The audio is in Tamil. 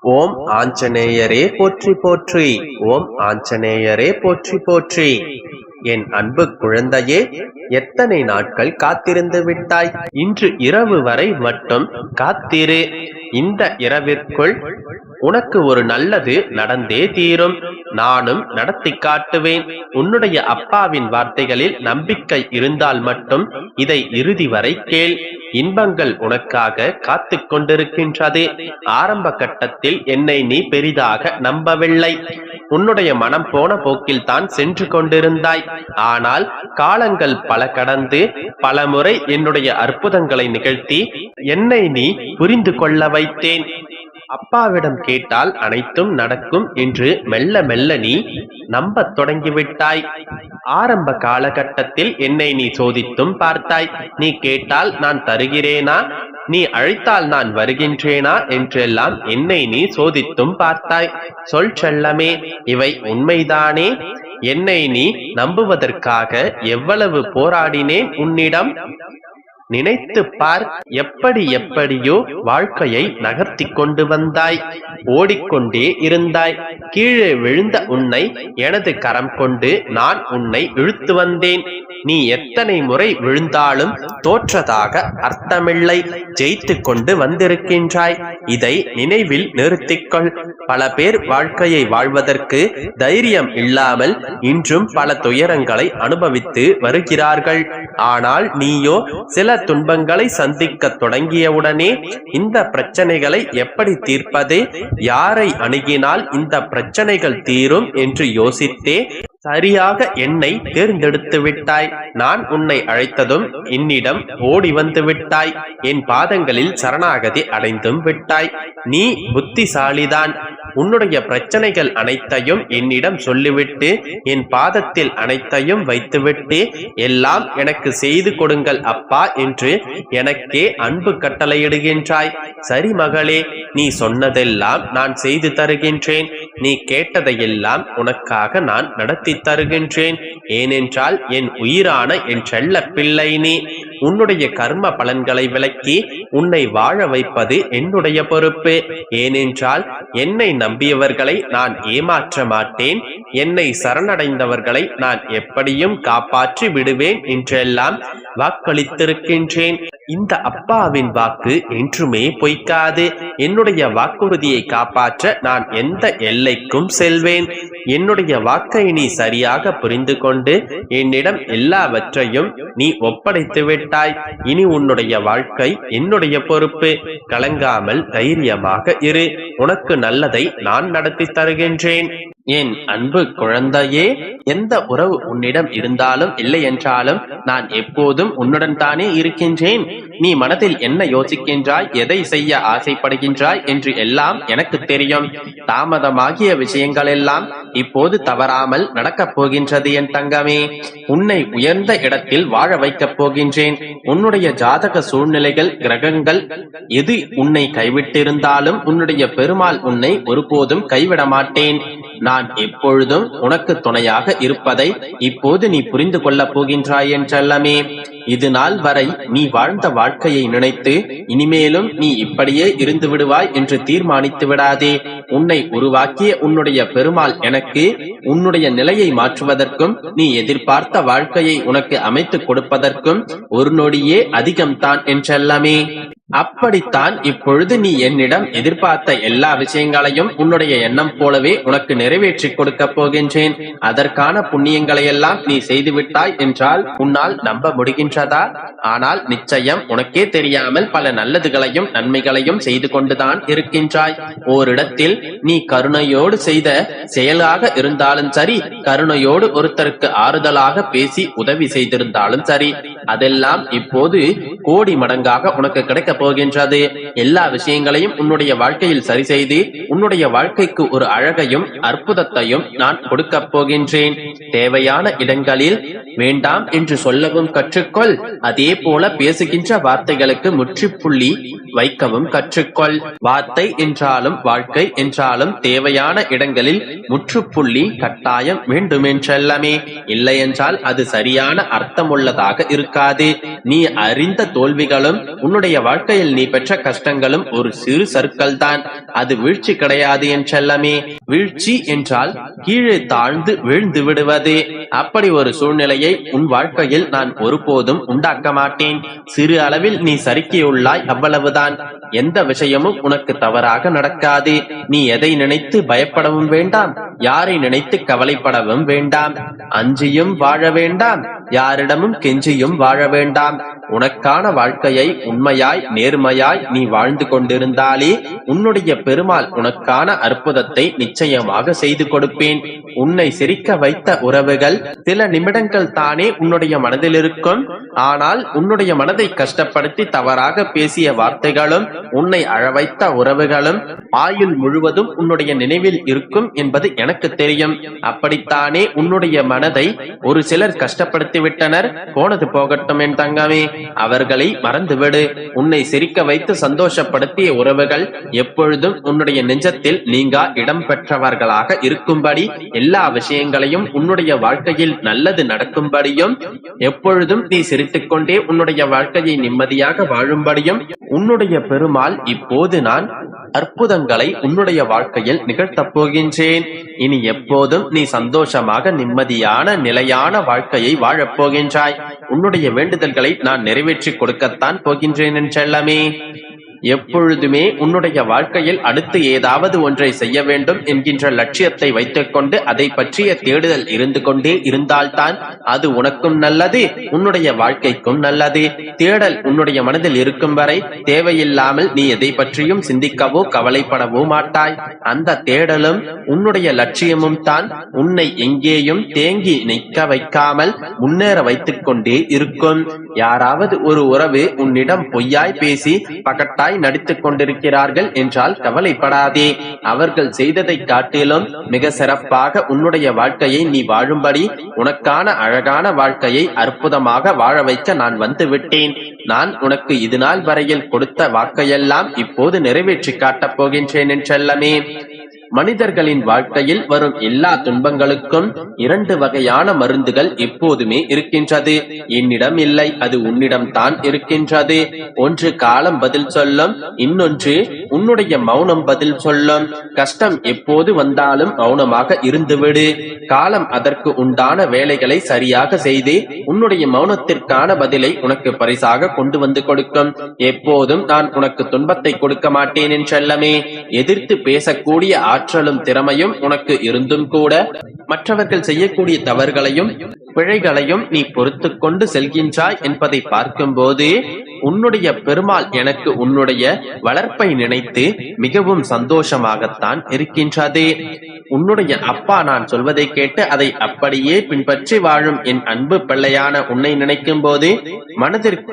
ஓம் ஆஞ்சநேயரே போற்றி போற்றி. ஓம் ஆஞ்சநேயரே போற்றி போற்றி. என் அன்பு குழந்தையே எத்தனை நாட்கள் காத்திருந்து விட்டாய்? இன்று இரவு வரை மட்டும் காத்திரு. இந்த இரவிற்குள் உனக்கு ஒரு நல்லது நடந்தே தீரும். நானும் நடத்தி காட்டுவேன். உன்னுடைய அப்பாவின் வார்த்தைகளில் நம்பிக்கை இருந்தால் மட்டும் இதை இறுதி வரை கேள். இன்பங்கள் உனக்காக காத்து கொண்டிருக்கின்றது. ஆரம்ப கட்டத்தில் என்னை நீ பெரிதாக நம்பவில்லை. உன்னுடைய மனம் போன போக்கில் தான் சென்று கொண்டிருந்தாய். ஆனால் காலங்கள் பல கடந்து பல முறை என்னுடைய அற்புதங்களை நிகழ்த்தி என்னை நீ புரிந்து கொள்ள வைத்தேன். அப்பாவிடம் கேட்டால் அனைத்தும் நடக்கும் என்று மெல்ல மெல்ல நீ நம்பத் தொடங்கிவிட்டாய். ஆரம்ப காலகட்டத்தில் என்னை நீ சோதித்தும் பார்த்தாய். நீ கேட்டால் நான் தருகிறேனா? நீ அழைத்தால் நான் வருகின்றேனா? என்றெல்லாம் என்னை நீ சோதித்தும் பார்த்தாய். சொல் செல்லமே இவை உண்மைதானே? என்னை நீ நம்புவதற்காக எவ்வளவு போராடினேன் உன்னிடம்? நினைத்து பார் எப்படி எப்படியோ வாழ்க்கையை நகர்த்தி கொண்டு வந்தாய். ஓடிக்கொண்டே இருந்தாய். கீழே விழுந்த உன்னை எனது கரம் கொண்டு நான் உன்னை இழுத்து வந்தேன். நீ எத்தனை முறை விழுந்தாலும் தோற்றதாக அர்த்தமில்லை. ஜெயித்து கொண்டு வந்திருக்கின்றாய். இதை நினைவில் நிறுத்திக்கொள். பல பேர் வாழ்க்கையை வாழ்வதற்கு தைரியம் இல்லாமல் இன்றும் பல துயரங்களை அனுபவித்து வருகிறார்கள். ஆனால் நீயோ சில துன்பங்களை சந்திக்க தொடங்கியவுடனே இந்த பிரச்சனைகளை எப்படி தீர்ப்பது? யாரை அணுகினால் இந்த பிரச்சனைகள் தீரும் என்று யோசித்தே சரியாக என்னை தேர்ந்தெடுத்து விட்டாய். நான் உன்னை அழைத்ததும் என்னிடம் ஓடி வந்து விட்டாய். என் பாதங்களில் சரணாகதி அடைந்தும் விட்டாய். நீ புத்திசாலிதான். உன்னுடைய பிரச்சனைகள் அனைத்தையும் என்னிடம் சொல்லிவிட்டு என் பாதத்தில் அனைத்தையும் வைத்துவிட்டு எல்லாம் எனக்கு செய்து கொடுங்கள் அப்பா என்று எனக்கே அன்பு கட்டளையிடுகின்றாய். சரி மகளே நீ சொன்னதெல்லாம் நான் செய்து தருகின்றேன். நீ கேட்டதையெல்லாம் உனக்காக நான் நடத்தி தருகின்றேன். ஏனென்றால் என் உயிரான என் செல்ல பிள்ளை நீ. உன்னுடைய கர்ம பலன்களை விளக்கி உன்னை வாழ வைப்பது என்னுடைய பொறுப்பு. ஏனென்றால் என்னை நம்பியவர்களை நான் ஏமாற்ற மாட்டேன். என்னை சரணடைந்தவர்களை நான் எப்படியும் காப்பாற்றி விடுவேன் என்றெல்லாம் வாக்களித்திருக்கின்றேன். இந்த அப்பாவின் வாக்கு என்றுமே பொய்க்காது. என்னுடைய வாக்குறுதியை காப்பாற்ற நான் எந்த எல்லைக்கும் செல்வேன். என்னுடைய வாக்கை நீ சரியாக புரிந்து கொண்டு என்னிடம் எல்லாவற்றையும் நீ ஒப்படைத்து விட்டாய். இனி உன்னுடைய வாழ்க்கை என்னுடைய பொறுப்பு. கலங்காமல் தைரியமாக இரு. உனக்கு நல்லதை நான் நடத்தி தருகின்றேன். என் அன்பு குழந்தையே எந்த உறவு உன்னிடம் இருந்தாலும் இல்லை என்றாலும் நான் எப்போதும் உன்னுடன் தானே இருக்கின்றேன். நீ மனதில் என்ன யோசிக்கின்றாய் எதை செய்ய ஆசைப்படுகின்றாய் என்று எல்லாம் எனக்கு தெரியும். தாமதமாகிய விஷயங்கள் எல்லாம் இப்போது தவறாமல் நடக்கப் போகின்றது என் தங்கமே. உன்னை உயர்ந்த இடத்தில் வாழ வைக்கப் போகின்றேன். உன்னுடைய ஜாதக சூழ்நிலைகள் கிரகங்கள் எது உன்னை கைவிட்டிருந்தாலும் உன்னுடைய பெருமாள் உன்னை ஒருபோதும் கைவிட மாட்டேன் நான் எப்பொழுதும் உனக்கு துணையாக இருப்பதை இப்போது நீ புரிந்து கொள்ளப் போகின்றாய் என்றல்லமே. இது நாள் வரை நீ வாழ்ந்த வாழ்க்கையை நினைத்து இனிமேலும் நீ இப்படியே இருந்து விடுவாய் என்று தீர்மானித்து விடாதே. உன்னை உருவாக்கிய உன்னுடைய பெருமாள் எனக்கு உன்னுடைய நிலையை மாற்றுவதற்கும் நீ எதிர்பார்த்த வாழ்க்கையை உனக்கு அமைத்துக் கொடுப்பதற்கும் ஒரு நொடியே அதிகம்தான் என்றல்லமே. அப்படித்தான் இப்பொழுது நீ என்னிடம் எதிர்பார்த்த எல்லா விஷயங்களையும் உன்னுடைய எண்ணம் போலவே உனக்கு நிறைவேற்றி கொடுக்கப் போகின்றேன். அதற்கான புண்ணியங்களை எல்லாம் நீ செய்துவிட்டாய் என்றால் உன்னால் நம்ப முடிகின்றதா? ஆனால் நிச்சயம் உனக்கே தெரியாமல் பல நல்லதுகளையும் நன்மைகளையும் செய்து கொண்டுதான் இருக்கின்றாய். ஓரிடத்தில் நீ கருணையோடு செய்த செயலாக இருந்தாலும் சரி கருணையோடு ஒருத்தருக்கு ஆறுதலாக பேசி உதவி செய்திருந்தாலும் சரி அதெல்லாம் இப்போது கோடி மடங்காக உனக்கு கிடைக்க போகின்றது. எல்லா விஷயங்களையும் உன்னுடைய வாழ்க்கையில் சரி செய்து உன்னுடைய வாழ்க்கைக்கு ஒரு அழகையும் அற்புதத்தையும் நான் கொடுக்க போகின்றேன். தேவையான இடங்களில் வேண்டாம் என்று சொல்லவும் கற்றுக்கொள். அதே போல பேசுகின்ற வார்த்தைகளுக்கு முற்றுப்புள்ளி வைக்கவும் கற்றுக்கொள். வார்த்தை என்றாலும் வாழ்க்கை என்றாலும் தேவையான இடங்களில் முற்றுப்புள்ளி கட்டாயம் வேண்டுமென்றல்லமே இல்லையென்றால் அது சரியான அர்த்தமுள்ளதாக இருக்காது. நீ அறிந்த தோல்விகளும் உன்னுடைய வாழ்க்கையில் நீ பெற்ற கஷ்டங்களும் ஒரு சிறு சர்க்கல் தான் அது வீழ்ச்சி கிடையாது என்றல்லமே வீழ்ச்சி என்றால் கீழே தாழ்ந்து வீழ்ந்து விடுவது. அப்படி ஒரு சூழ்நிலையை உன் வாழ்க்கையில் நான் ஒருபோதும் உண்டாக்க மாட்டேன். சிறு அளவில் நீ சறுக்கியுள்ளாய் அவ்வளவுதான். எந்த விஷயமும் உனக்கு தவறாக நடக்காது. நீ எதை நினைத்து பயப்படவும் வேண்டாம். யாரை நினைத்து கவலைப்படவும் வேண்டாம். அஞ்சியும் வாழ வேண்டாம். யாரிடமும் கெஞ்சியும் வாழ வேண்டாம். உனக்கான வாழ்க்கையை உண்மையாய் நேர்மையாய் நீ வாழ்ந்து கொண்டிருந்தாலே உன்னுடைய பெருமாள் உனக்கான அற்புதத்தை நிச்சயமாக செய்து கொடுப்பேன். உன்னை சிரிக்க வைத்த உறவுகள் சில நிமிடங்கள் தானே உன்னுடைய மனதில் இருக்கும். ஆனால் உன்னுடைய மனதை கஷ்டப்படுத்தி தவறாக பேசிய வார்த்தைகளும் உன்னை அழவைத்த உறவுகளும் ஆயுள் முழுவதும் உன்னுடைய நினைவில் இருக்கும் என்பது எனக்கு தெரியும். அப்படித்தானே உன்னுடைய மனதை ஒரு சிலர் கஷ்டப்படுத்தி விட்டனர் போனது போகட்டும் என் தங்கமே. அவர்களை மறந்துவிடு. உன்னை சிரிக்க வைத்து சந்தோஷப்படுத்திய உறவுகள் எப்பொழுதும் உன்னுடைய நெஞ்சத்தில் நீங்கா இடம் பெற்றவர்களாக இருக்கும்படி எல்லா விஷயங்களையும் உன்னுடைய வாழ்க்கையில் நல்லது நடக்கும்படியும் எப்பொழுதும் நீ சிரித்துக் கொண்டே உன்னுடைய வாழ்க்கையை நிம்மதியாக வாழும்படியும் உன்னுடைய பெருமாள் இப்போது நான் அற்புதங்களை உன்னுடைய வாழ்க்கையில் நிகழ்த்தப் போகின்றேன். இனி எப்போதும் நீ சந்தோஷமாக நிம்மதியான நிலையான வாழ்க்கையை வாழப் போகின்றாய். உன்னுடைய வேண்டுதல்களை நான் நிறைவேற்றிக் கொடுக்கத்தான் போகின்றேன் என்றெல்லாமே எப்பொழுதுமே உன்னுடைய வாழ்க்கையில் அடுத்து ஏதாவது ஒன்றை செய்ய வேண்டும் என்கின்ற லட்சியத்தை வைத்துக்கொண்டு அதை பற்றிய தேடுதல் இருந்து கொண்டே இருந்தால்தான் அது உனக்கும் நல்லது உன்னுடைய வாழ்க்கைக்கும் நல்லது. தேடல் உன்னுடைய மனதில் இருக்கும் வரை தேவையில்லாமல் நீ எதை பற்றியும் சிந்திக்கவோ கவலைப்படவோ மாட்டாய். அந்த தேடலும் உன்னுடைய லட்சியமும் தான் உன்னை எங்கேயும் தேங்கி நிற்க வைக்காமல் முன்னேற வைத்துக் கொண்டே இருக்கும். யாராவது ஒரு உறவு உன்னிடம் பொய்யாய் பேசி பகட்டாய் நடித்துக் கொண்டிருக்கிறார்கள் என்றால் கவலைப்படாதே. அவர்கள் செய்ததை காட்டிலும் மிக சிறப்பாக உன்னுடைய வாழ்க்கையை நீ வாழும்படி உனக்கான அழகான வாழ்க்கையை அற்புதமாக வாழ வைக்க நான் வந்து விட்டேன் நான் உனக்கு இது நாள் வரையில் கொடுத்த வாக்கையெல்லாம் இப்போது நிறைவேற்றி காட்டப் போகின்றேன் என்றெல்லமே மனிதர்களின் வாழ்க்கையில் வரும் எல்லா துன்பங்களுக்கும் இரண்டு வகையான மருந்துகள் எப்போதுமே இருக்கின்றது. என்னிடம் இல்லை அது உன்னிடம் தான் இருக்கின்றது. ஒன்று காலம் பதில் சொல்லும் இன்னொன்று உன்னுடைய மௌனம் பதில் சொல்லும். கஷ்டம் எப்போது வந்தாலும் மௌனமாக இருந்துவிடு. காலம் அதற்கு உண்டான வேலைகளை சரியாக செய்து உன்னுடைய மௌனத்திற்கான பதிலை உனக்கு பரிசாக கொண்டு வந்து கொடுக்கும். எப்போதும் நான் உனக்கு துன்பத்தை கொடுக்க மாட்டேன் என்றல்லமே எதிர்த்து பேசக்கூடிய ஆற்றலும் திறமையும் உனக்கு இருந்தும் கூட. மற்றவர்கள் செய்யக்கூடிய தவறுகளையும் பிழைகளையும் நீ பொறுத்து கொண்டு செல்கின்றாய் என்பதை பார்க்கும்போது உன்னுடைய பெருமாள் எனக்கு உன்னுடைய வளர்ப்பை நினைத்து மிகவும் சந்தோஷமாகத்தான் இருக்கின்றது. உன்னுடைய அப்பா நான் சொல்வதை கேட்டு அதை அப்படியே பின்பற்றி வாழும் என் அன்பு பிள்ளையான உன்னை நினைக்கும் போது மனதிற்குள்